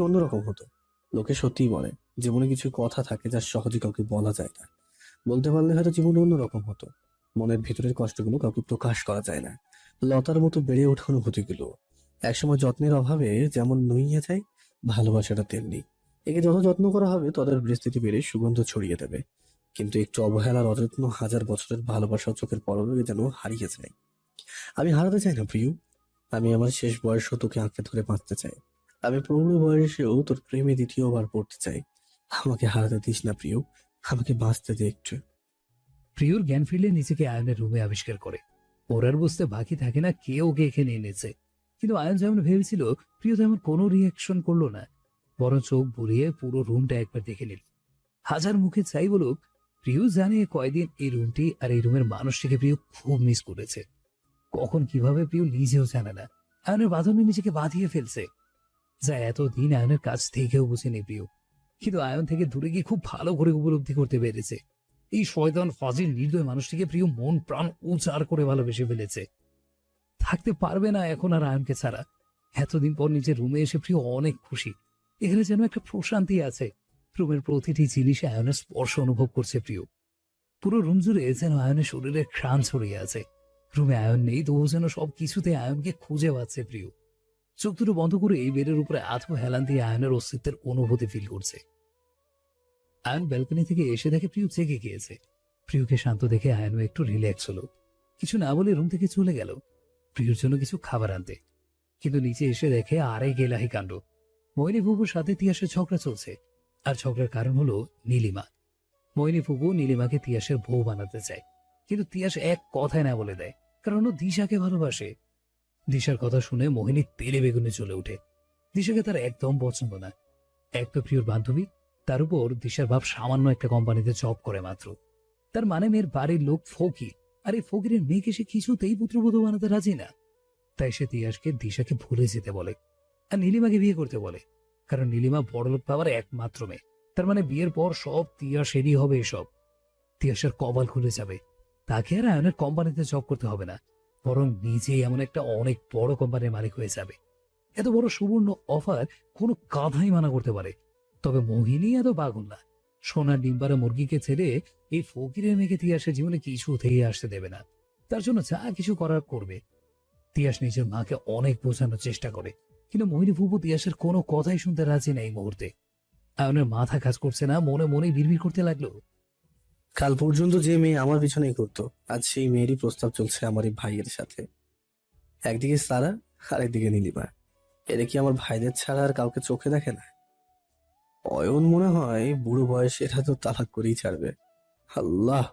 অন্যরকম হতো। লোকে সত্যিই বলে, জীবনে কিছু কথা থাকে যা সহজে কাউকে বলা যায় না। বলতে পারলে হয়তো জীবন অন্যরকম হতো। মনের ভিতরের কষ্টগুলো কাউকে প্রকাশ করা যায় না। লতার মতো বেড়ে ওঠা অনুভূতিগুলো। একসময় যত্নের অভাবে যেমন নুইয়ে যায়, ভালোবাসাটা তেমনি। একে যত যত্ন করা হবে তদের বিস্তৃতি বেড়ে সুগন্ধ ছড়িয়ে দেবে। কিন্তু একটু অবহেলার অযত্ন, হাজার বছরের ভালোবাসা চোখের পরবে যেন হারিয়ে যায়। আমি হারাতে চাই না, প্রিয়। আমি আমার শেষ বয়সও তোকে আঁকড়ে ধরে বাঁচতে চাই। আমি প্রৌঢ় বয়সেও তোর প্রেমে দ্বিতীয়বার পড়তে চাই। আমাকে হারাতে দিস না প্রিয়, আমাকে বাঁচতে দে একটু। প্রিয়র জ্ঞান ফিরলে নিজেকে আয়নের রুমে আবিষ্কার করে। ওর আর বুঝতে বাকি থাকে না, কে ওকে এখানে এনেছে। কিন্তু আয়ন যেমন ভেবেছিল, প্রিয় তেমন কোনো রিয়াকশন করল না। বরং চোখ বুলিয়ে পুরো রুমটা একবার দেখে নিল। হাজার মুখে চাই বলুক, প্রিয় জানে কয়দিন এই রুমটি আর এই রুমের মানুষটিকে প্রিয় খুব মিস করেছে। কখন কীভাবে প্রিয় নিজেও জানে না। আয়নের বাঁধনে নিজেকে বাঁধিয়ে ফেলছে। যা এতদিন আয়নের কাছ থেকেও বুঝেনি প্রিয়। কিন্তু আয়ন থেকে দূরে গিয়ে খুব ভালো করে উপলব্ধি করতে পেরেছে। এই শয়তান ফাজিল, নির্দয় মানুষটিকে প্রিয় মন, প্রাণ উচার করে ভালোবেসে ফেলেছে। থাকতে পারবে না এখন আর আয়নকে ছাড়া। এতদিন পর নিজের রুমে এসে প্রিয় অনেক খুশি। এখানে যেন একটা প্রশান্তি আছে। রুমের প্রতিটি জিনিসে আয়নের স্পর্শ অনুভব করছে প্রিয়। পুরো রুম জুড়ে যেন আয়নের শরীরে ঘ্রাণ ছড়িয়ে আছে। রুমে আয়ন নেই তবু যেন সব কিছুতে আয়নকে খুঁজে পাচ্ছে প্রিয়। চোখ দুটো বন্ধ করে এই বেডের উপরে আধো হেলান দিয়ে আয়নের অস্তিত্বের অনুভূতি ফিল করছে। আয়ন ব্যালকনি থেকে এসে দেখে প্রিয় জেগে গিয়েছে। প্রিয়কে শান্ত দেখে আয়নও একটু রিল্যাক্স হলো। কিছু না বলে রুম থেকে চলে গেল। প্রিয়র জন্য কিছু খাবার আনতে। কিন্তু নিচে এসে দেখে আরে গেলাহি কাণ্ড। মৈনী ফুপুর সাথে তিয়াসের ঝগড়া চলছে। আর ঝগড়ার কারণ হলো নীলিমা। মৈনী ফুপু নীলিমাকে তিয়াসের বউ বানাতে চায়। কিন্তু তিয়াস এক কথায় না বলে দেয়। কারণ ও দিশাকে ভালোবাসে। দিশার কথা শুনে মোহিনী তেলে বেগুনে চলে ওঠে। দিশাকে তার একদম পছন্দ না। এক তো প্রিয়র বান্ধবী, তার উপর দিশার বাপ সামান্য একটা কোম্পানিতে জব করে মাত্র। তার মানে মেয়ের বাড়ির লোক ফকির, আর এই ফকিরের মেয়েকে সে কিছুতেই পুত্রবধূ বানাতে রাজি না। তাই সে তিয়াসকে দিশাকে ভুলে যেতে বলে, আর নীলিমাকে বিয়ে করতে বলে, কারণ নীলিমা বড়লোক পাওয়ার একমাত্র মেয়ে। তার মানে বিয়ের পর সব তিয়াসেরই হবে এসব। তিয়াসের কপাল খুলে যাবে। তাকে আর আয়নের কোম্পানিতে জব করতে হবে না। বরং নিজেই এমন একটা অনেক বড় কোম্পানির মালিক হয়ে যাবে। এত বড় সুবর্ণ অফার কোনো কাঁধাই মানা করতে পারে। তবে মোহিনী এত পাগল না। সোনার ডিম্বারে মুরগিকে ছেড়ে এই ফকিরের মেয়েকে তিয়াসের জীবনে কিছু থেকে আসতে দেবে না। তার জন্য যা কিছু করার করবে। তিয়াস নিজের মাকে অনেক বোঝানোর চেষ্টা করে। কিন্তু মোহিনী ফুপু তিয়াসের কোনো কথাই শুনতে রাজি না এই মুহূর্তে। আয়নের মাথা কাজ করছে না, মনে মনে বিড়বিড় করতে লাগল। কাল পর্যন্ত যে মেয়ে আমার পিছনেই করতো আজ সেই মেয়েরই প্রস্তাব চলছে আমার এই ভাইয়ের সাথে। একদিকে সারা আর একদিকে নীলিমা। এরা কি আমার ভাইদের ছাড়া আর কাউকে চোখে দেখে না? অয়ন মনে হয় বুড়ো বয়সে এরা তো তালাক করেই ছাড়বে। আল্লাহ,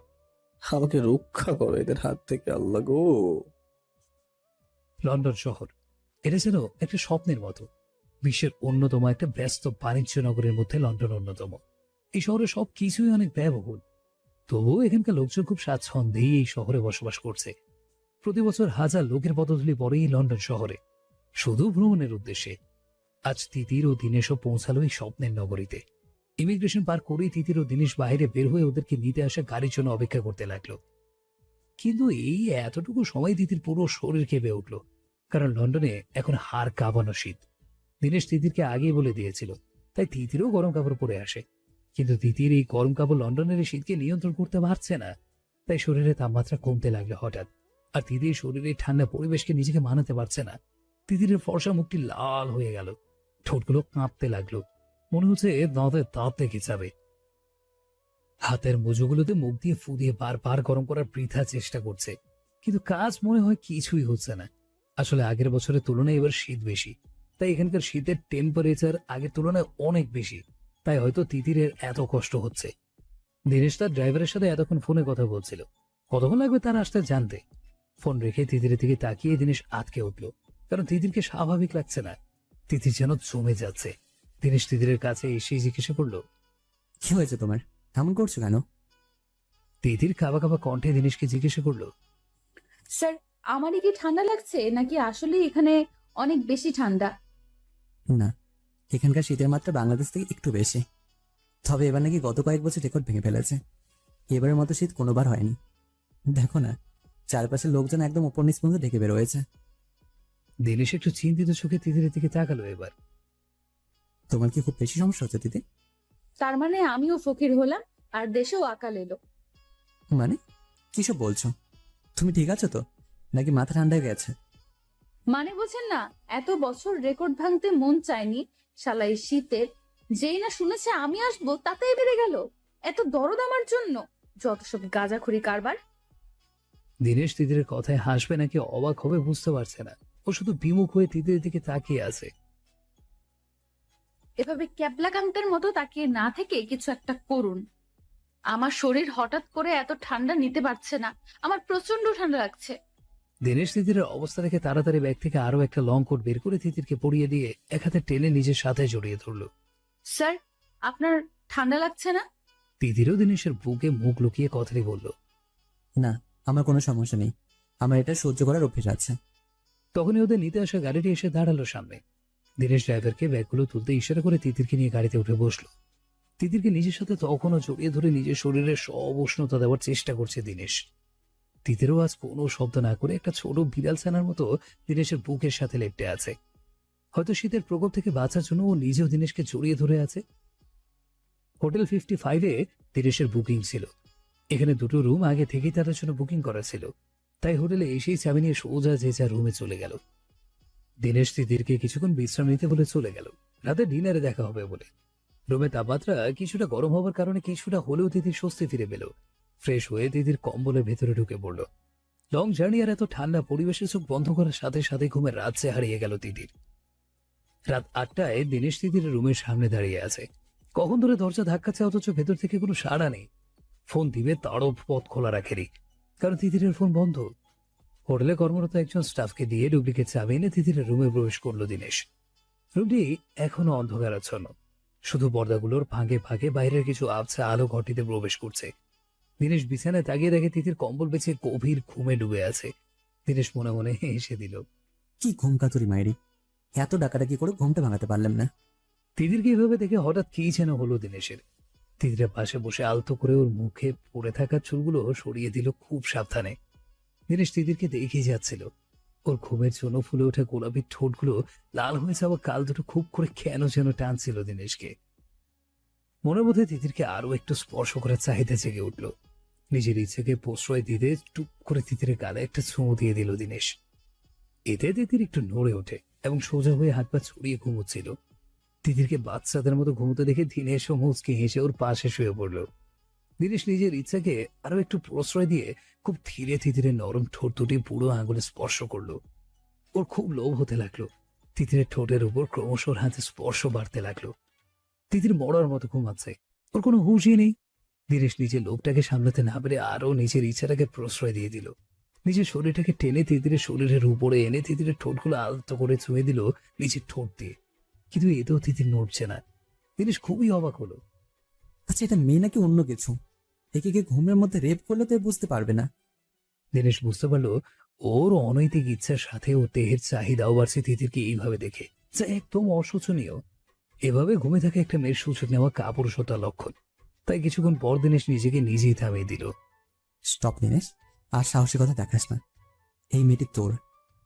আমাকে রক্ষা করো এদের হাত থেকে, আল্লাহ গো। লন্ডন শহর। এটা ছিল একটা স্বপ্নের মতো। বিশ্বের অন্যতম একটা ব্যস্ত বাণিজ্য নগরের মধ্যে লন্ডন অন্যতম। এই শহরে সব কিছুই অনেক ব্যয়বহুল। তবুও এখানকার লোকজন খুব স্বাচ্ছন্দ্যেই এই শহরে বসবাস করছে। প্রতি বছর হাজার লোকের পদধূলি পড়েই লন্ডন শহরে। শুধু ভ্রমণের উদ্দেশ্যে। আজ তিতির ও দীনেশও পৌঁছালো এই স্বপ্নের নগরীতে। ইমিগ্রেশন পার করেই তিতির ও দীনেশ বাইরে বের হয়ে ওদেরকে নিতে আসা গাড়ির জন্য অপেক্ষা করতে লাগল। কিন্তু এই এতটুকু সময় তিতির পুরো শরীর কেঁপে উঠল, কারণ লন্ডনে এখন হাড় কাঁপানো শীত। দিনেশ তিতিরকে আগেই বলে দিয়েছিল, তাই তিতিরও গরম কাপড় পরে আসে। কিন্তু তিতির এই গরম কাপড় লন্ডনের এই শীতকে নিয়ন্ত্রণ করতে পারছে না। তাই শরীরে তাপমাত্রা কমতে লাগল হঠাৎ। আর তিতির শরীরে ঠান্ডা পরিবেশকে নিজেকে মানাতে পারছে না। তিতিরের ফর্সা মুখটি লাল হয়ে গেল। ঠোঁটগুলো কাঁপতে লাগল। মনে হচ্ছে দাঁতে দাঁত লেগে যাবে। হাতের মুজোগুলোতে মুখ দিয়ে ফু দিয়ে বারবার গরম করার বৃথা চেষ্টা করছে। কিন্তু কাজ মনে হয় কিছুই হচ্ছে না। আসলে আগের বছরের তুলনায় এবার শীত বেশি। তাই এখানকার শীতের টেম্পারেচার আগের তুলনায় অনেক বেশি। তাই হয়তো তিতিরের এত কষ্ট হচ্ছে। দীনেশ তার ড্রাইভারের সাথে এতক্ষণ ফোনে কথা বলছিল। কতক্ষণ লাগবে তার আসতে জানতে? ফোন রেখে তিতিরের দিকে তাকিয়ে দিনেশ আটকে উঠল। কারণ তিতিরকে স্বাভাবিক লাগছে না। তিতির যেন জমে যাচ্ছে। দিনেশ তিতিরের কাছে এসে জিজ্ঞাসা করল কি হয়েছে তোমার? এমন করছ কেন? তিতির কাবা কাবা কণ্ঠে দিনেশকে জিজ্ঞাসা করল স্যার আমারই কি ঠান্ডা লাগছে? নাকি আসলে এখানে অনেক বেশি ঠান্ডা? না এখানকার শীতের মাত্রা বাংলাদেশ থেকে একটু বেশি। তবে এবার নাকি গত কয়েক বছর রেকর্ড ভেঙে ফেলেছে। এবারের মতো শীত কোনোবার হয়নি। দেখো না চারপাশের লোকজন একদম উপর নিচ পর্যন্ত ঢেকে বেরোয়েছে। দিনেশ একটু চিন্তিত চোখে তিতিরের দিকে তাকালো এবার। তোমার কি খুব বেশি সমস্যা হচ্ছে দিদি তার মানে আমিও ফকির হলাম আর দেশেও আকাল এলো। মানে? কিসব বলছো? তুমি ঠিক আছো তো? নাকি মাথা ঠান্ডা হয়ে গেছে? মানে বোঝেন না এত বছর রেকর্ড ভাঙতে মন চায়নি শালাই শীতের। যেই না শুনেছে আমি আসব তাতেই বেড়ে গেল। এত দরদ আমার জন্য। যত সব গাজাখুরি কারবার। দিনেশ তিতিরের কথায় হাসবে নাকি অবাক হবে বুঝতে পারছে না। ও শুধু বিমুখ হয়ে তিতিরের দিকে তাকিয়ে আছে। এভাবে ক্যাবলাকান্তের মতো তাকিয়ে না থেকে কিছু একটা করুন। আমার শরীর হঠাৎ করে এত ঠান্ডা নিতে পারছে না। আমার প্রচণ্ড ঠান্ডা লাগছে। দিনেশ তিতিরের অবস্থা দেখে তাড়াতাড়ি ব্যাগ থেকে আরও একটা লং কোট বের করে তিতিরকে পরিয়ে দিয়ে এক হাতে টেনে নিজের সাথে জড়িয়ে ধরলো। স্যার আপনার ঠান্ডা লাগছে না? তিতিরও দিনেশের বুকে মুখ লুকিয়ে কথাটি বলল। না আমার কোনো সমস্যা নেই। আমার এটা সহ্য করার অভ্যেস আছে। তখনই ওদের নিতে আসা গাড়িটি এসে দাঁড়াল সামনে। দিনেশ ড্রাইভারকে ব্যাগগুলো তুলতে ইশারা করে তিতিরকে নিয়ে গাড়িতে উঠে বসল। তিতিরকে নিজের সাথে তখনও জড়িয়ে ধরে নিজের শরীরে সব উষ্ণতা দেওয়ার চেষ্টা করছে দিনেশ। তিতিরও আজ কোনো শব্দ না করে একটা ছোট বিড়াল ছানার মতো দিনেশের বুকের সাথে লেপটে আছে। হয়তো শীতের প্রকোপ থেকে বাঁচার জন্য ও নিজেও দিনেশকে জড়িয়ে ধরে আছে। হোটেল ফিফটি ফাইভে দিনেশের বুকিং ছিল। এখানে দুটো রুম আগে থেকেই তাদের জন্য বুকিং করা ছিল। তাই হোটেলে এসেই চাবি নিয়ে সোজা যে যা রুমে চলে গেল। দিনেশ দিদিরকে কিছুক্ষণ বিশ্রাম নিতে বলে চলে গেল। রাতে ডিনারে দেখা হবে বলে। রুমে তাপমাত্রা কিছুটা গরম হবার কারণে কিছুটা হলেও তিতির স্বস্তি ফিরে পেল। ফ্রেশ হয়ে তিতির কম্বলের ভেতরে ঢুকে পড়ল। লং জার্নি আর এত ঠান্ডা পরিবেশে চোখ বন্ধ করার সাথে সাথে ঘুমের রাজ্যে হারিয়ে গেল দিদির। রাত আটটায় দিনেশ তিতির রুমের সামনে দাঁড়িয়ে আছে। কখন ধরে দরজা ধাক্কাচ্ছে অথচ ভেতর থেকে কোনো সাড়া নেই। ফোন দিবে তারও পথ খোলা রাখেনি, কারণ তিতিরের ফোন বন্ধ। হোটেলে কর্মরত একজন স্টাফকে দিয়ে ডুপ্লিকেট চাবি এনে তিতিরের রুমে প্রবেশ করল দিনেশ। রুমটি এখনও অন্ধকারাচ্ছন্ন। শুধু পর্দাগুলোর ফাঁকে ফাঁকে বাইরের কিছু আবছা আলো ঘটিতে প্রবেশ করছে। দিনেশ বিছানায় তাকিয়ে দেখে তিতির কম্বল বেছে গভীর ঘুমে ডুবে আছে। দিনেশ মনে মনে হেসে দিল। কি ঘুম কাতুরি মাইরি? এত ডাকাডাকি করে ঘুমটা ভাঙাতে পারলাম না। তিতিরকে এভাবে দেখে হঠাৎ কি যেন হলো দিনেশের। তিতিরের পাশে বসে আলতো করে ওর মুখে পড়ে থাকা চুলগুলো সরিয়ে দিল খুব সাবধানে। দিনেশ তিতিরকে দেখেই যাচ্ছিল। ওর ঘুমের জন্য ফুলে ওঠা গোলাপি ঠোঁটগুলো লাল হয়ে যাওয়া কাল দুটো খুব করে কেন যেন টানছিল দিনেশকে। মনের মধ্যে তিতিরকে আরও একটু স্পর্শ করার চাহিদা জেগে উঠল। নিজের ইচ্ছেকে প্রশ্রয় দিতে টুক করে তিতিরের গালে একটা চুমু দিয়ে দিল দিনেশ। এতে তিতির একটু নড়ে ওঠে এবং সোজা হয়ে হাত পা ছড়িয়ে ঘুমোচ্ছিল। তিতিরকে বাচ্চাদের মতো ঘুমোতে দেখে দিনেশ ও মুচকি হেসে ওর পাশে শুয়ে পড়ল। দিনেশ নিজের ইচ্ছাকে আরও একটু প্রশ্রয় দিয়ে খুব ধীরে ধীরে নরম ঠোঁট দুটি বুড়ো আঙুলে স্পর্শ করল। ওর খুব লোভ হতে লাগল। তিতিরের ঠোঁটের উপর ক্রমশ ওর হাতে স্পর্শ বাড়তে লাগল। তিতির মরার মতো ঘুমাচ্ছে। ওর কোনো হুঁশই নেই। দিনেশ নিজের লোকটাকে সামলাতে না পেরে আরও নিজের ইচ্ছাটাকে প্রশ্রয় দিয়ে দিল। নিজের শরীরটাকে টেনে তিতিরের শরীরের উপরে এনে তিতিরের ঠোঁটগুলো আলতো করে ছুঁয়ে দিল নিজের ঠোঁট দিয়ে। কিন্তু এতেও তিতির নড়ছে না। দিনেশ খুবই অবাক হলো। আচ্ছা এটা মেয়ে নাকি অন্য কিছু? একে কে ঘুমের মধ্যে রেপ করলে তো বুঝতে পারবে না? দিনেশ বুঝতে পারল ওর অনৈতিক ইচ্ছার সাথে ওর দেহের চাহিদাও বাড়ছে তিতিরকে এইভাবে দেখে। যা একদম অশোচনীয়। এভাবে ঘুমে থাকা একটা মেয়ের সুযোগ নেওয়া কাপুরুষতার লক্ষণ। তাই কিছুক্ষণ পর দিনেশ নিজেকে নিজেই থামিয়ে দিল। স্টপ দিনেশ আর সাহসিকতা দেখাস না। এই মেয়েটি তোর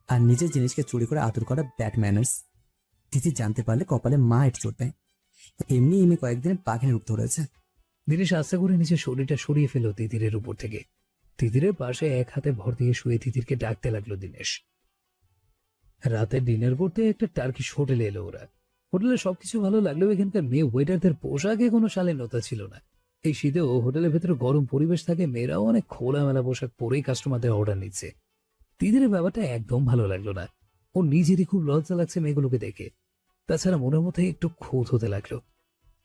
আর নিজের জিনিসকে চুরি করে আদর করা ব্যাড ম্যানার্স। তিথি জানতে পারলে কপালে মা এট চড়বে। এমনি এমনি কয়েকদিনে বাঘের রূপ ধরেছে দিনেশ আস্তে করে নিজের শরীরটা সরিয়ে ফেলো তিতিরের উপর থেকে। তিতিরের পাশে এক হাতে ভর দিয়ে শুয়ে তিতিরকে ডাকতে লাগল দিনেশ। রাতে ডিনার করতে একটা টার্কিশ হোটেলে এলো ওরা। হোটেলে সবকিছু ভালো লাগলেও এখানকার মেয়ে ওয়েটারদের পোশাকে কোনো শালীনতা ছিল না। এই শীতেও হোটেলের ভেতরে গরম পরিবেশ থাকে, মেয়েরাও অনেক খোলামেলা পোশাক পরেই কাস্টমারদের অর্ডার নিচ্ছে। তিতিরের ব্যাপারটা একদম ভালো লাগল না। ও নিজেরই খুব লজ্জা লাগছে মেয়েগুলোকে দেখে। তাছাড়া মনের মধ্যে একটু খুঁত হতে লাগল।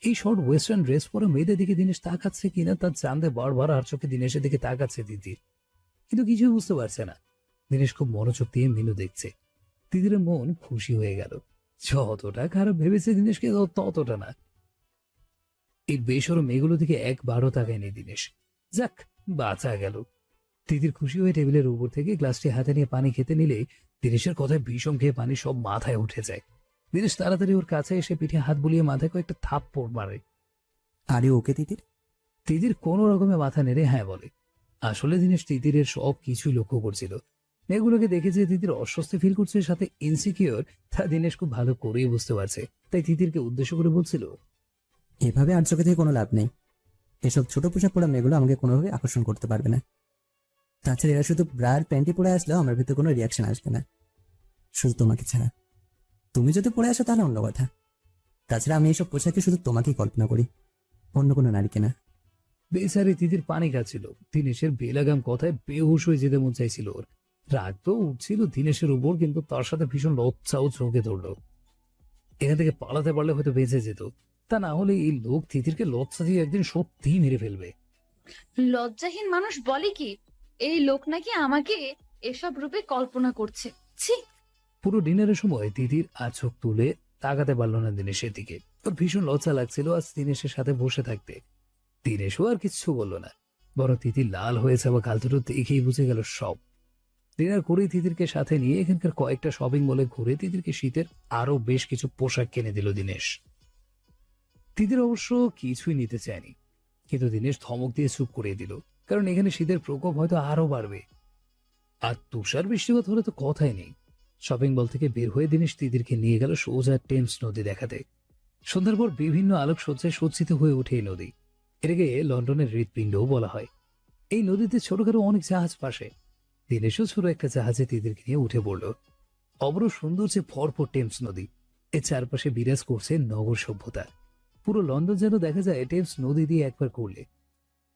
এই শর্ট ওয়েস্টার্ন ড্রেস পরে মেয়েদের দিকে দিনেশ তাকাচ্ছে কিনা তার জানতে বারবার আর চোখে দিনেশের দিকে তাকাচ্ছে দিদির কিন্তু কিছুই বুঝতে পারছে না। দিনেশ খুব মনোযোগ দিয়ে মেনু দেখছে। দিদির মন খুশি হয়ে গেল। যতটা খারাপ ভেবেছে দিনেশকে ততটা না। এই বেসরো মেয়েগুলো দিকে একবারও তাকায়নি দিনেশ। যাক বাঁচা গেল। দিদির খুশি হয়ে টেবিলের উপর থেকে গ্লাসটি হাতে নিয়ে পানি খেতে নিলে দিনেশের কথায় ভীষণ খেয়ে পানি সব মাথায় উঠে যায়। দিনেশ তাড়াতাড়ি ওর কাছে এসে পিঠে হাত বুলিয়ে মাথায় কয়েকটা থাপ্পড় মারে। আরে ওকে তিতির? তিতির কোনো রকমে মাথা নেড়ে হ্যাঁ বলে। আসলে দিনেশ তিতিরের সব কিছুই লক্ষ্য করছিল। মেয়েগুলোকে দেখে যে তিতির অস্বস্তি ফিল করছে সাথে ইনসিকিউর তা দিনেশ খুব ভালো করেই বুঝতে পারছে। তাই তিতিরকে উদ্দেশ্য করে বলছিল এভাবে আর চোখে থেকে কোনো লাভ নেই। এসব ছোট পোশাক পরা মেয়েগুলো আমাকে কোনোভাবে আকর্ষণ করতে পারবে না। তাছাড়া এরা শুধু ব্রা আর প্যান্টি পরে আসলেও আমার ভিতরে কোনো রিয়াকশন আসবে না। শুধু তোমাকে ছাড়া। তুমি যদি পরে আসো তাহলে অন্য কথা। তাছাড়া আমি এইসব পোশাকে শুধু তোমাকেই কল্পনা করি। অন্য কোনো নারীকে না। বেচারি তিতির পানি খাচ্ছিল। দিনেশের বেলাগাম কথায় বেহুশ হয়ে যেতে মন চাইছিল ওর। রাগ তো উঠছিল দিনেশের উপর কিন্তু তার সাথে ভীষণ লজ্জাও চোখে ধরল। এখান থেকে পালাতে পারলে হয়তো বেঁচে যেত। তা না হলে এই লোক তিতিরকে লজ্জা দিয়ে একদিন সত্যিই মেরে ফেলবে। লজ্জাহীন মানুষ বলে কি? এই লোক নাকি আমাকে এসব রূপে কল্পনা করছে। ছি! পুরো ডিনারের সময় তিতির আর চোখ তুলে তাকাতে পারল না দিনেশের দিকে। ওর ভীষণ লজ্জা লাগছিল আজ দিনেশের সাথে বসে থাকতে। দিনেশও আর কিচ্ছু বলল না বরং তিতির লাল হয়েছে যাওয়া গাল দুটো দেখেই বুঝে গেল সব। ডিনার করেই তিতিরকে সাথে নিয়ে এখানকার কয়েকটা শপিং মলে ঘুরে তিতিরকে শীতের আরও বেশ কিছু পোশাক কিনে দিল দিনেশ। তিতির অবশ্য কিছুই নিতে চায়নি, কিন্তু দিনেশ ধমক দিয়ে চুপ করিয়ে দিল, কারণ এখানে শীতের প্রকোপ হয়তো আরও বাড়বে। আর তুষার বৃষ্টিপাত হলে তো কথাই নেই। শপিং মল থেকে বের হয়ে দিনেশ তিতিরকে নিয়ে গেল সোজা টেমস নদী দেখাতে। সন্ধ্যার পর বিভিন্ন আলোকসজ্জায় সজ্জিত হয়ে ওঠে এই নদী। এটাকে লন্ডনের হৃৎপিণ্ডও বলা হয়। এই নদীতে ছোটখাটো অনেক জাহাজ পাশে। দিনেশও ছোট একটা জাহাজে তিতিরকে নিয়ে উঠে পড়ল। অবর সুন্দর যে ভরপুর টেমস নদী। এর চারপাশে বিরাজ করছে নগর সভ্যতা। পুরো লন্ডন যেন দেখা যায় টেমস নদী দিয়ে একবার করলে।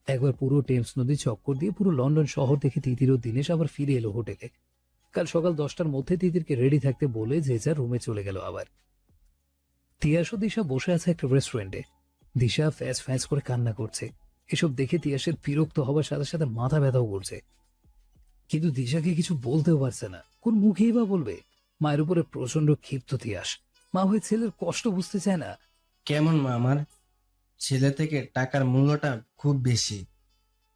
একবার পুরো টেমস নদী চক্কর দিয়ে পুরো লন্ডন শহর দেখে তিতির ও দিনেশ আবার ফিরে এলো হোটেলে। কাল সকাল দশটার মধ্যে তিতিরকে রেডি থাকতে বলে যে যার রুমে চলে গেল আবার। তিয়াস ও দিশা বসে আছে একটা রেস্টুরেন্টে দিশা ফ্যাস ফ্যাস করে কান্না করছে। এসব দেখে তিয়াসের বিরক্ত হবার সাথে সাথে মাথা ব্যথাও করছে। কিন্তু দিশাকে কিছু বলতেও পারছে না। কোন মুখেই বা বলবে? মায়ের উপরে প্রচণ্ড ক্ষিপ্ত তিয়াস। মা হয়ে ছেলের কষ্ট বুঝতে চায় না। কেমন মা আমার? ছেলে থেকে টাকার মূল্যটা খুব বেশি।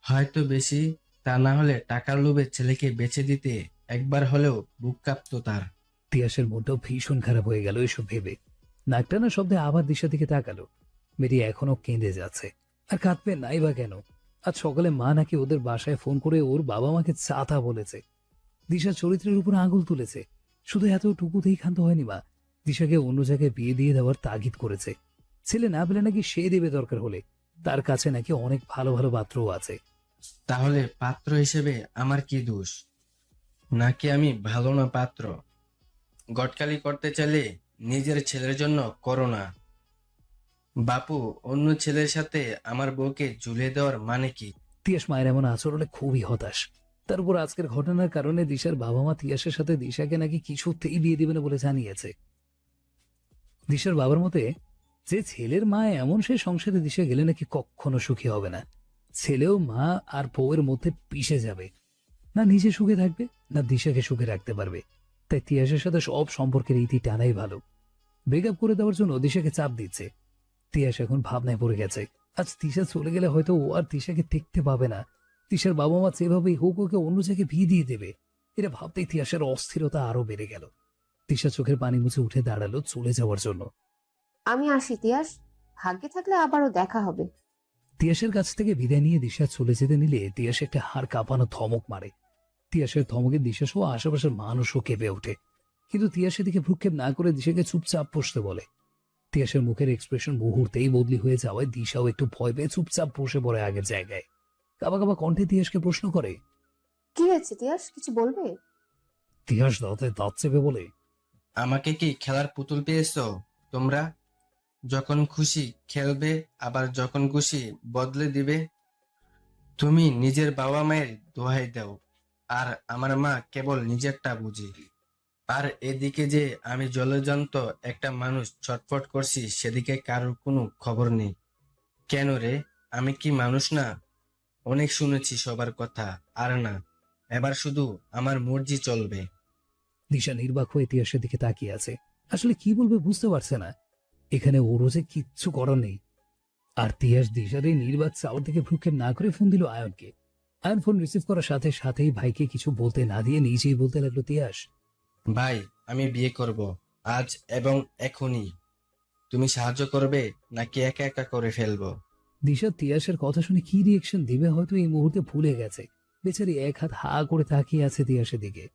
হয়তো বেশি তা না হলে টাকার লোভে ছেলেকে বেচে দিতে একবার হলেও বুক কাঁপতো তার। তিয়াসের মনটাও ভীষণ খারাপ হয়ে গেল এসব ভেবে। নাকটানা শব্দে আবার দিশা দিকে তাকালো। মেরি এখনও কেঁদে যাচ্ছে। আর কাঁদবে নাই বা কেন? আজ সকালে মা নাকি ওদের বাসায় ফোন করে ওর বাবা মাকে চাতা বলেছে। দিশা চরিত্রের উপর আঙুল তুলেছে। শুধু এতটুকুতেই ক্ষান্ত হয়নি মা। দিশাকে অন্য জায়গায় বিয়ে দিয়ে দেওয়ার তাগিদ করেছে। ছেলে না পেলে নাকি সে দেবে দরকার হলে। তার কাছে নাকি অনেক ভালো ভালো পাত্রও আছে। তাহলে পাত্র হিসেবে আমার কি দোষ? নাকি আমি ভালো না পাত্র? গটকালি করতে চাইলে নিজের ছেলের জন্য করো না। বাপু, অন্য ছেলের সাথে আমার বউকে ঝুলিয়ে দেওয়ার মানে কি? তিয়াস মায়ের এমন আচরণে খুবই হতাশ। তার উপর আজকের ঘটনার কারণে দিশার বাবা মা তিয়াসের সাথে দিশাকে নাকি কিছুতেই বিয়ে দিবে না বলে জানিয়েছে। দিশার বাবার মতে, যে ছেলের মা এমন সে সংসারে দিশা গেলে নাকি কখনো সুখী হবে না। ছেলেও মা আর বউয়ের মধ্যে পিষে যাবে। না নিজে সুখে থাকবে, না দিশাকে সুখে রাখতে পারবে। তাই তিয়াসের সাথে সব সম্পর্কের ইতি টানাই ভালো। ব্রেকআপ করে দেওয়ার জন্য দিশাকে চাপ দিচ্ছে। তিয়াস এখন ভাবনায় পড়ে গেছে। আজ তিশা চলে গেলে হয়তো ও আর তিশাকে দেখতে পাবে না। তিশার বাবা মা যেভাবেই হোক ওকে অন্য জায়গায় বিয়ে দিয়ে দেবে এটা ভাবতেই তিয়াসের অস্থিরতা আরও বেড়ে গেল। তিশা চোখের পানি মুছে উঠে দাঁড়াল চলে যাওয়ার জন্য। আমি আসি তিয়াস। ভাগ্যে থাকলে আবারও দেখা হবে। তিয়াসের কাছ থেকে বিদায় নিয়ে দিশা চলে যেতে নিলে তিয়াস একটা হাড় কাঁপানো ধমক মারে। তিয়াসের ধমকে দিশা সহ আশেপাশের মানুষও কেঁপে ওঠে। কিন্তু তিয়াসের দিকে ভ্রুক্ষেপ না করে দিশাকে চুপচাপ বসতে বলে। তিয়াসের মুখের এক্সপ্রেশন মুহূর্তেই বদলি হয়ে যাওয়ায় দিশাও একটু ভয় পেয়ে চুপচাপ বসে পড়ে আগের জায়গায়। কাবা কাবা কণ্ঠে তিয়াসকে প্রশ্ন করে কি হয়েছে তিয়াস কিছু বলবে? তিয়াস দাঁতে দাঁত চেপে বলে আমাকে কি খেলার পুতুল পেয়েছ তোমরা? যখন খুশি খেলবে আবার যখন খুশি বদলে দিবে? তুমি নিজের বাবা মায়ের দোহাই দাও আর আমার মা কেবল নিজেরটা বুঝি। আর এদিকে যে আমি জলজন্ত একটা মানুষ ছটফট করছি, সেদিকে কারোর কোনো খবর নেই। কেন রে? আমি কি মানুষ না? অনেক শুনেছি সবার কথা, আর না, এবার শুধু আমার মর্জি চলবে। দিশা নির্বাক হয়ে তিয়াসের দিকে তাকিয়ে আছে। আসলে কি বলবে বুঝতে পারছে না। এখানে ওরও যে কিচ্ছু করার নেই। আর তিয়াস দিশার এই নির্বাক চাওয়ার দিকে ভ্রুক্ষেপ না করে ফোন দিল আয়নকে। আয়ন ফোন রিসিভ করার সাথে সাথেই ভাইকে কিছু বলতে না দিয়ে নিজেই বলতে লাগল তিয়াস। ভাই আমি বিয়ে করব আজ এবং এখনই। তুমি সাহায্য করবে নাকি একা একা করে ফেলব? দিশা তিয়াসের কথা শুনে কি রিয়েকশন দিবে হয়তো এই মুহূর্তে ভুলে গেছে। বেচারি এক হাত হা করে তাকিয়ে আছে তিয়াসের দিকে।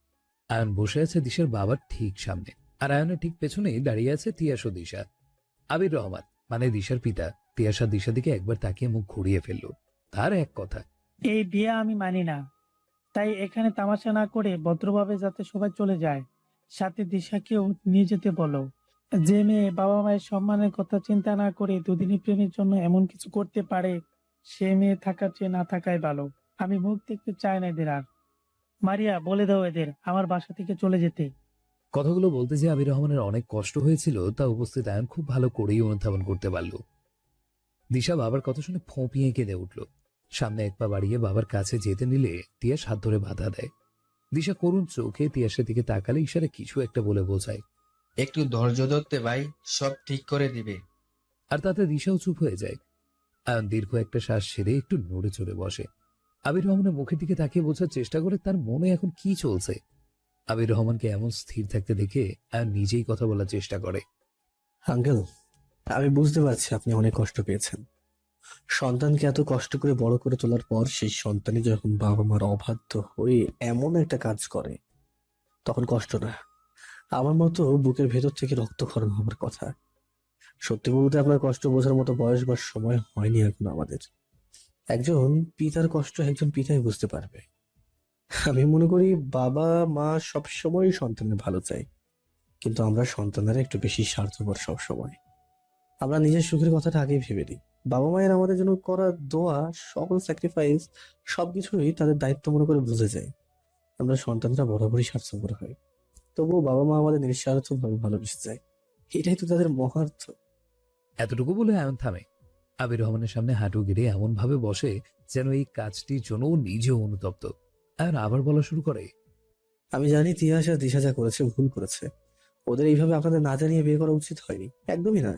আয়ন বসে আছে দিশার বাবার ঠিক সামনে। আর আয়নের ঠিক পেছনেই দাঁড়িয়ে আছে তিয়াস ও দিশা। আবির রহমান মানে দিশার পিতা। তিয়াসা দিশা দিকে একবার তাকিয়ে মুখ ঘুরিয়ে ফেলল। তার এক কথা। এই বিয়ে আমি মানি না। তাই এখানে তামাশা না করে ভদ্রভাবে যাতে সবাই চলে যায়। সাথে দিশাকেও নিয়ে যেতে বলো। যে মেয়ে বাবা মায়ের সম্মানের কথা চিন্তা না করে দুদিনী প্রেমের জন্য এমন কিছু করতে পারে, সে মেয়ে থাকার চেয়ে না থাকাই ভালো। আমি মুখ দেখতে চাই না এদের আর। মারিয়া, বলে দাও এদের আমার বাসা থেকে চলে যেতে। কথাগুলো বলতে যে আবির রহমানের অনেক কষ্ট হয়েছিল, তা উপস্থিত আয়ন খুব ভালো করেই অনুধাবন করতে পারল। দিশা বাবার কথা শুনে ফোঁপিয়ে কেঁদে উঠল। সামনে এক পা বাড়িয়ে বাবার কাছে যেতে নিলে তিয়াস হাত ধরে বাধা দেয়। দিশা করুণ চোখে তিয়াসের দিকে তাকালে ইশারে কিছু একটা বলে বোঝায়। একটু ধৈর্য ধরতে ভাই সব ঠিক করে দিবে। আর তাতে দিশাও চুপ হয়ে যায়। আয়ন দীর্ঘ একটা শ্বাস ছেড়ে একটু নড়ে চড়ে বসে। আবির রহমানের মুখের দিকে তাকিয়ে বোঝার চেষ্টা করে তার মনে এখন কি চলছে। আবির রহমানকে এমন স্থির থাকতে দেখে আয়ন নিজেই কথা বলার চেষ্টা করে। আঙ্কেল আমি বুঝতে পারছি আপনি অনেক কষ্ট পেয়েছেন। সন্তানকে এত কষ্ট করে বড় করে তোলার পর সেই সন্তানই যখন বাবা মার অবাধ্য হয়ে এমন একটা কাজ করে, তখন কষ্ট না। আমার মতো বুকের ভেতর থেকে রক্তক্ষরণ হবার কথা। সত্যি বলতে আপনার কষ্ট বোঝার মতো বয়স বা সময় হয়নি এখন আমাদের। একজন পিতার কষ্ট একজন পিতাই বুঝতে পারবে। আমি মনে করি বাবা মা সবসময় সন্তানের ভালো চাই কিন্তু আমরা সন্তানেরা একটু বেশি স্বার্থপর সবসময়। আমরা নিজের সুখের কথাটা আগেই ভেবে নিই। বাবা মায়ের আমাদের জন্য করা দোয়া সকল স্যাক্রিফাইস সবকিছুই তাদের দায়িত্ব মনে করে বুঝে যায়। আমরা সন্তানরা বরাবরই স্বার্থপর হয়। তবুও বাবা মা আমাদের নিঃস্বার্থভাবে ভালোবেসে যায়। এটাই তো তাদের মহার্থ। এতটুকু বলে আয়ন থামে। আবির রহমানের সামনে হাঁটু গেড়ে এমন ভাবে বসে যেন এই কাজটির জন্য নিজেও অনুতপ্ত। আয়ন আবার বলা শুরু করে। আমি জানি তিয়াস আর দিশা যা করেছে ভুল করেছে। ওদের এইভাবে আপনাদের না জানিয়ে বিয়ে করা উচিত হয়নি। একদমই না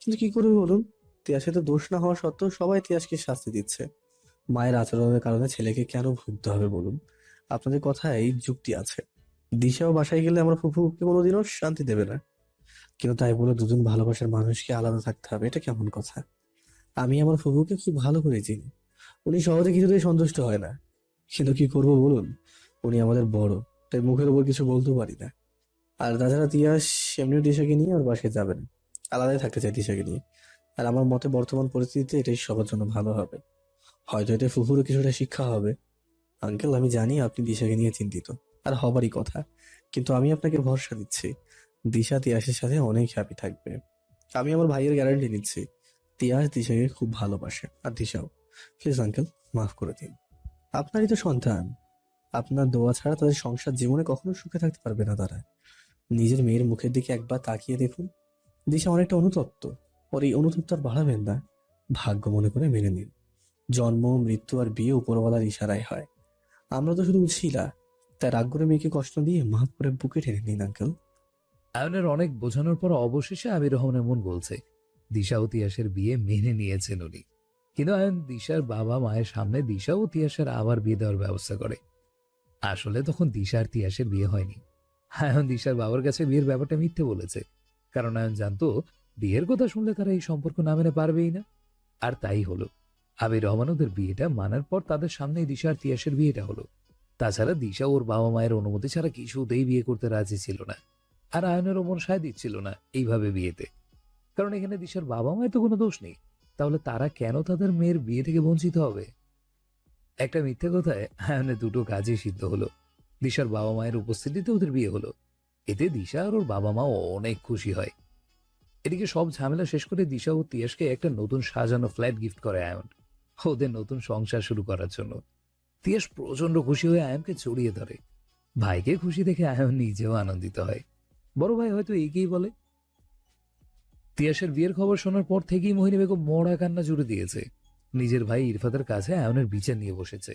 কিন্তু কি করবে বলুন? তিয়াসে তো দোষ না হওয়া সত্ত্বেও সবাই তিয়াসকে শাস্তি দিচ্ছে। মায়ের আচরণের কারণে ছেলেকে কেন ভুগতে হবে বলুন? আপনাদের কথায় যুক্তি আছে। দিশাও বাসায় গেলে আমার ফুফুকে কোনোদিনও শান্তি দেবে না। কিন্তু তাই বলে দুজন ভালোবাসার মানুষকে আলাদা থাকতে হবে, এটা কেমন কথা? আমি আমার ফুফুকে খুব ভালো করে চিনি? উনি সহজে কিছুতেই সন্তুষ্ট হয় না। কিন্তু কি করব বলুন? উনি আমাদের বড়, তাই মুখের উপর কিছু বলতেও পারি না। আর তাছাড়া তিয়াস এমনিও দিশাকে নিয়ে আর বাসায় যাবে না। আলাদাই থাকতে চাই দিশাকে নিয়ে। আর আমার মতে বর্তমান পরিস্থিতিতে এটাই সবার জন্য ভালো হবে। হয়তো এতে ফুফুরও কিছুটা শিক্ষা হবে। আঙ্কেল, আমি জানি আপনি দিশাকে নিয়ে চিন্তিত। আর হবারই কথা। কিন্তু আমি আপনাকে ভরসা দিচ্ছি। দিশা তিয়াসের সাথে অনেক হ্যাপি থাকবে। আমি আমার ভাইয়ের গ্যারান্টি নিচ্ছি। তিয়াস দিশাকে খুব ভালোবাসে। আর দিশাও। প্লিজ আঙ্কেল মাফ করে দিন। আপনারই তো সন্তান। আপনার দোয়া ছাড়া তাদের সংসার জীবনে কখনো সুখে থাকতে পারবে না তারা। নিজের মেয়ের মুখের দিকে একবার তাকিয়ে দেখুন। দিশা অনেকটা অনুতপ্ত। ওর এই অনুতপ্ত আর বাড়াবেন না। ভাগ্য মনে করে মেনে নিন। জন্ম, মৃত্যু আর বিয়ে উপরওয়ালার ইশারায় হয়। আমরা তো শুধু উছিলা তাই রাগ করে মেয়েকে কষ্ট দিয়ে মাফ করে বুকে টেনে নিন, আঙ্কেল। আয়নের অনেক বোঝানোর পর অবশেষে আবির রহমানের মন বলছে দিশা ও তিয়াসের বিয়ে মেনে নিয়েছেন উনি। কিন্তু আয়ন দিশার বাবা মায়ের সামনে দিশা ও তিয়াসের আবার বিয়ে দেওয়ার ব্যবস্থা করে। আসলে তখন দিশা আর তিয়াসের বিয়ে হয়নি। আয়ন দিশার বাবার কাছে বিয়ের ব্যাপারটা মিথ্যে বলেছে। কারণ আয়ন জানতো বিয়ের কথা শুনলে তারা এই সম্পর্ক না মেনে পারবেই না। আর তাই হলো। আবির রহমান ওদের বিয়েটা মানার পর তাদের সামনেই দিশা আর তিয়াসের বিয়েটা হলো। তাছাড়া দিশা ওর বাবা মায়ের অনুমতি ছাড়া কিছুতেই বিয়ে করতে রাজি ছিল না। আর আয়নেরও মন সায় দিচ্ছিল না এইভাবে বিয়েতে। কারণ এখানে দিশার বাবা মায়ের তো কোনো দোষ নেই। তাহলে তারা কেন তাদের মেয়ের বিয়ে থেকে বঞ্চিত হবে? একটা মিথ্যে কথায় আয়নের দুটো কাজই সিদ্ধ হলো। দিশার বাবা মায়ের উপস্থিতিতে ওদের বিয়ে হলো। এতে দিশা আর ওর বাবা মাও অনেক খুশি হয়। এদিকে সব ঝামেলা শেষ করে দিশা ও তিয়াসকে একটা নতুন সাজানো ফ্ল্যাট গিফট করে আয়ন। ওদের নতুন সংসার শুরু করার জন্য। তিয়াস প্রচণ্ড খুশি হয়ে আয়নকে জড়িয়ে ধরে। ভাইকে খুশি দেখে আয়ন নিজেও আনন্দিত হয়। বড় ভাই হয়তো এগিয়ে বলে। তিয়াসের বিয়ের খবর শোনার পর থেকেই মোহিনী বেগম মরা কান্না জুড়ে দিয়েছে। নিজের ভাই ইরফাতের কাছে আয়নের বিচার নিয়ে বসেছে।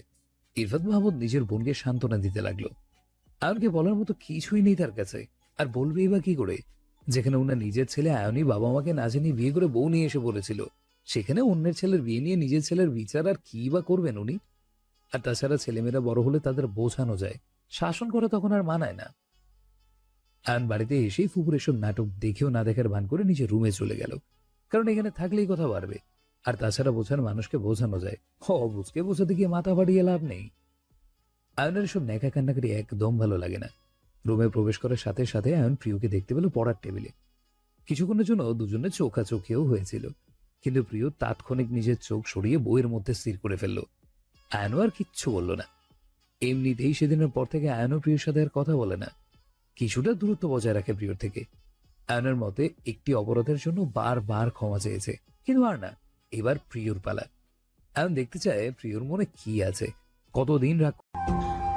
ইরফাত মাহমুদ নিজের বোনকে সান্ত্বনা দিতে লাগল। আয়নকে বলার মতো কিছুই নেই তার কাছে। আর বলবেই বা কি করে? যেখানে ওনার নিজের ছেলে আয়নই বাবা মাকে না জানিয়ে বিয়ে করে বউ নিয়ে এসে বলেছিল। সেখানে অন্যের ছেলের বিয়ে নিয়ে নিজের ছেলের বিচার আর কি বা করবেন উনি? আর তাছাড়া ছেলেমেয়েরা বড় হলে তাদের বোঝানো যায়। শাসন করা তখন আর মানায় না। আয়ন বাড়িতে এসেই ফুপুর এসব নাটক দেখেও না দেখার ভান করে নিজের রুমে চলে গেল। কারণ এখানে থাকলেই কথা বাড়বে। আর তাছাড়া বোঝার মানুষকে বোঝানো যায়। অবুঝকে বোঝাতে গিয়ে মাথা বাড়িয়ে লাভ নেই। আয়নের এসব ন্যাকা কান্নাকাটি একদম ভালো লাগে না। রুমে প্রবেশ করার সাথে সাথে আয়ন প্রিয়কে দেখতে পেল পড়ার টেবিলে। কিছুক্ষণের জন্য দুজনে চোখাচোখিও হয়েছিল, কিন্তু প্রিয় তাৎক্ষণিক নিজের চোখ সরিয়ে বইয়ের মধ্যে স্থির করে ফেলল। আয়নও আর কিচ্ছু বলল না। এমনিতেই সেদিনের পর থেকে আয়নও প্রিয়র সাথে আর কথা বলে না। কিছুটা দূরত্ব বজায় রাখে প্রিয়র থেকে। আয়নের মতে, একটি অপরাধের জন্য বারবার ক্ষমা চেয়েছে, কিন্তু আর না, এবার প্রিয়র পালা। আয়ন দেখতে চায় প্রিয়র মনে কি আছে, কতদিন রাগ